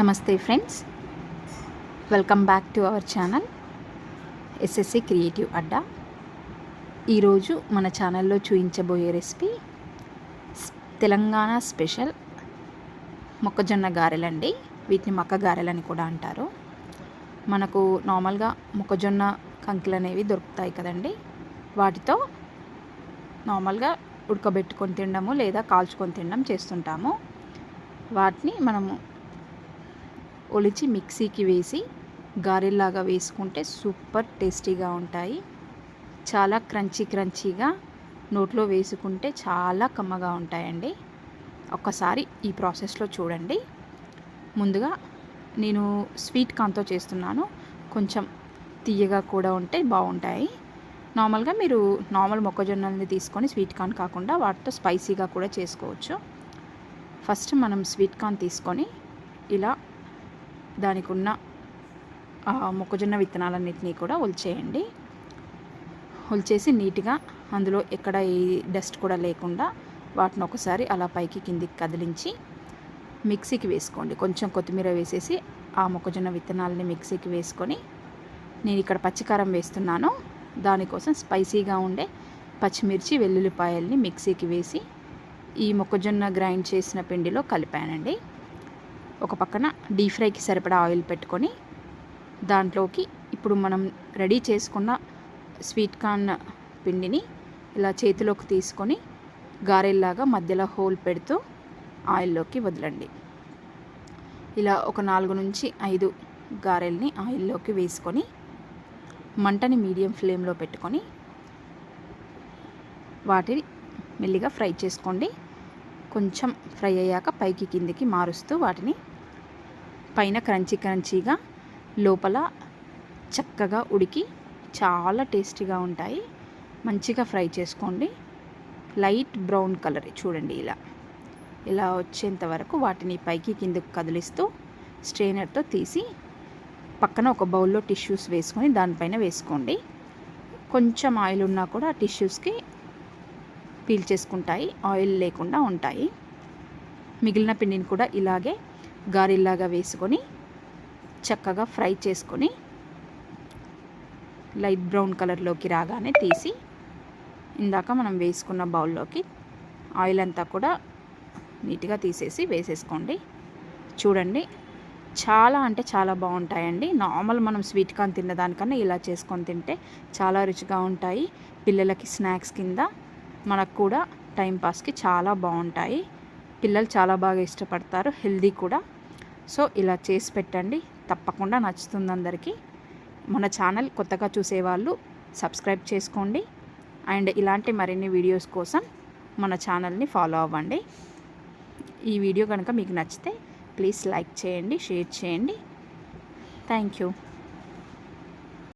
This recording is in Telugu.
నమస్తే friends. Welcome back to our channel SSC creative Adda ఈరోజు మన ఛానల్లో చూపించబోయే రెసిపీ తెలంగాణ స్పెషల్ మొక్కజొన్న గారెలండి. వీటిని మక్క గారెలని కూడా అంటారు. మనకు నార్మల్గా మొక్కజొన్న కంకులు అనేవి దొరుకుతాయి కదండి. వాటితో నార్మల్గా ఉడకబెట్టుకొని తినడము లేదా కాల్చుకొని తినడం చేస్తుంటాము. వాటిని మనము ఒలిచి మిక్సీకి వేసి గారెల్లాగా వేసుకుంటే సూపర్ టేస్టీగా ఉంటాయి. చాలా క్రంచీ క్రంచీగా నోట్లో వేసుకుంటే చాలా కమ్మగా ఉంటాయండి. ఒక్కసారి ఈ ప్రాసెస్లో చూడండి. ముందుగా నేను స్వీట్ కార్న్తో చేస్తున్నాను. కొంచెం తీయగా కూడా ఉంటే బాగుంటాయి. నార్మల్గా మీరు నార్మల్ మొక్కజొన్నల్ని తీసుకొని స్వీట్ కార్న్ కాకుండా వాటితో స్పైసీగా కూడా చేసుకోవచ్చు. ఫస్ట్ మనం స్వీట్ కార్న్ తీసుకొని ఇలా దానికి ఉన్న మొక్కజొన్న విత్తనాలన్నింటినీ కూడా ఒలిచేయండి. ఒలిచేసి నీట్గా అందులో ఎక్కడ ఏ డస్ట్ కూడా లేకుండా వాటిని ఒకసారి అలా పైకి కిందికి కదిలించి మిక్సీకి వేసుకోండి. కొంచెం కొత్తిమీర వేసేసి ఆ మొక్కజొన్న విత్తనాలని మిక్సీకి వేసుకొని నేను ఇక్కడ పచ్చికారం వేస్తున్నాను. దానికోసం స్పైసీగా ఉండే పచ్చిమిర్చి వెల్లుల్లిపాయల్ని మిక్సీకి వేసి ఈ మొక్కజొన్న గ్రైండ్ చేసిన పిండిలో కలిపానండి. ఒక పక్కన డీప్ ఫ్రైకి సరిపడా ఆయిల్ పెట్టుకొని దాంట్లోకి ఇప్పుడు మనం రెడీ చేసుకున్న స్వీట్ కార్న్ పిండిని ఇలా చేతిలోకి తీసుకొని గారెల్లాగా మధ్యలో హోల్ పెడుతూ ఆయిల్లోకి వదలండి. ఇలా ఒక నాలుగు నుంచి ఐదు గారెల్ని ఆయిల్లోకి వేసుకొని మంటని మీడియం ఫ్లేమ్లో పెట్టుకొని వాటిని మెల్లిగా ఫ్రై చేసుకోండి. కొంచెం ఫ్రై అయ్యాక పైకి కిందికి మారుస్తూ వాటిని పైన క్రంచీ క్రంచీగా లోపల చక్కగా ఉడికి చాలా టేస్టీగా ఉంటాయి. మంచిగా ఫ్రై చేసుకోండి. లైట్ బ్రౌన్ కలర్ చూడండి ఇలా. ఇలా వచ్చేంత వరకు వాటిని పైకి కిందకు కదిలిస్తూ స్ట్రెయినర్తో తీసి పక్కన ఒక బౌల్లో టిష్యూస్ వేసుకొని దానిపైన వేసుకోండి. కొంచెం ఆయిల్ ఉన్నా కూడా టిష్యూస్కి పీల్ చేసుకుంటాయి. ఆయిల్ లేకుండా ఉంటాయి. మిగిలిన పిండిని కూడా ఇలాగే గారెల్లాగా వేసుకొని చక్కగా ఫ్రై చేసుకొని లైట్ బ్రౌన్ కలర్లోకి రాగానే తీసి ఇందాక మనం వేసుకున్న బౌల్లోకి ఆయిల్ అంతా కూడా నీట్గా తీసేసి వేసేసుకోండి. చూడండి చాలా అంటే చాలా బాగుంటాయండి. నార్మల్ మనం స్వీట్ కార్న్ తిన్నదానికన్నా ఇలా చేసుకొని తింటే చాలా రుచిగా ఉంటాయి. పిల్లలకి స్నాక్స్ కింద మనకు కూడా టైంపాస్కి చాలా బాగుంటాయి. పిల్లలు చాలా బాగా ఇష్టపడతారు. హెల్దీ కూడా. సో ఇలా చేసి పెట్టండి. తప్పకుండా నచ్చుతుంది అందరికీ. మన ఛానల్ కొత్తగా చూసేవాళ్ళు సబ్స్క్రైబ్ చేసుకోండి. అండ్ ఇలాంటి మరిన్ని వీడియోస్ కోసం మన ఛానల్ని ఫాలో అవ్వండి. ఈ వీడియో కనుక మీకు నచ్చితే ప్లీజ్ లైక్ చేయండి షేర్ చేయండి. Thank you.